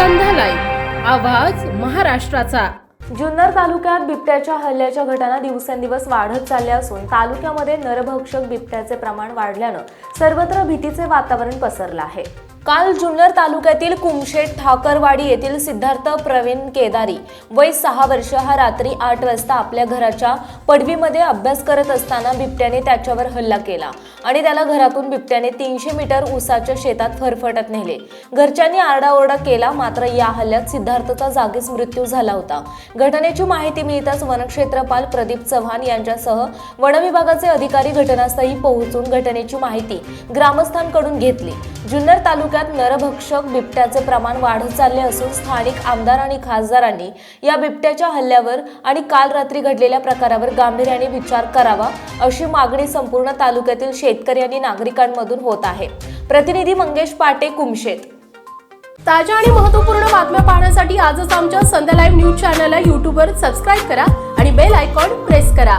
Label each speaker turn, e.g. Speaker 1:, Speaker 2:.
Speaker 1: आवाज महाराष्ट्राचा.
Speaker 2: जुन्नर तालुक्यात बिबट्याच्या हल्ल्याच्या घटना दिवसेंदिवस वाढत चालल्या असून तालुक्यामध्ये नरभक्षक बिबट्याचे प्रमाण वाढल्यानं सर्वत्र भीतीचे वातावरण पसरलं आहे. काल जुन्नर तालुक्यातील कुमशेट ठाकरवाडी येथील सिद्धार्थ प्रवीण केदारी वय सहा वर्ष हा रात्री आठ वाजता आपल्या घराच्या पडवीमध्ये अभ्यास करत असताना बिबट्याने त्याच्यावर हल्ला केला आणि त्याला घरातून बिबट्याने तीनशे मीटर उसाच्या शेतात फरफटत नेले. घरच्यांनी आरडाओरडा केला मात्र या हल्ल्यात सिद्धार्थचा जागीच मृत्यू झाला होता. घटनेची माहिती मिळताच वनक्षेत्रपाल प्रदीप चव्हाण यांच्यासह वनविभागाचे अधिकारी घटनास्थळी पोहोचून घटनेची माहिती ग्रामस्थांकडून घेतली. जुन्नर तालुक्यात नरभक्षक बिबट्याचे प्रमाण वाढत चालले असून स्थानिक आमदार आणि खासदारांनी या बिबट्याच्या हल्ल्यावर आणि काल रात्री घडलेल्या प्रकारावर गांभीर्याने विचार करावा अशी मागणी संपूर्ण तालुक्यातील शेतकरी आणि नागरिकांमधून होत आहे. प्रतिनिधी मंगेश पाटे कुमशेत.
Speaker 1: ताज्या आणि महत्त्वपूर्ण बातम्या पाहण्यासाठी आजच आमच्या संध्या लाईव्ह न्यूज चॅनलला यूट्यूबवर सबस्क्राईब करा आणि बेल आयकॉन प्रेस करा.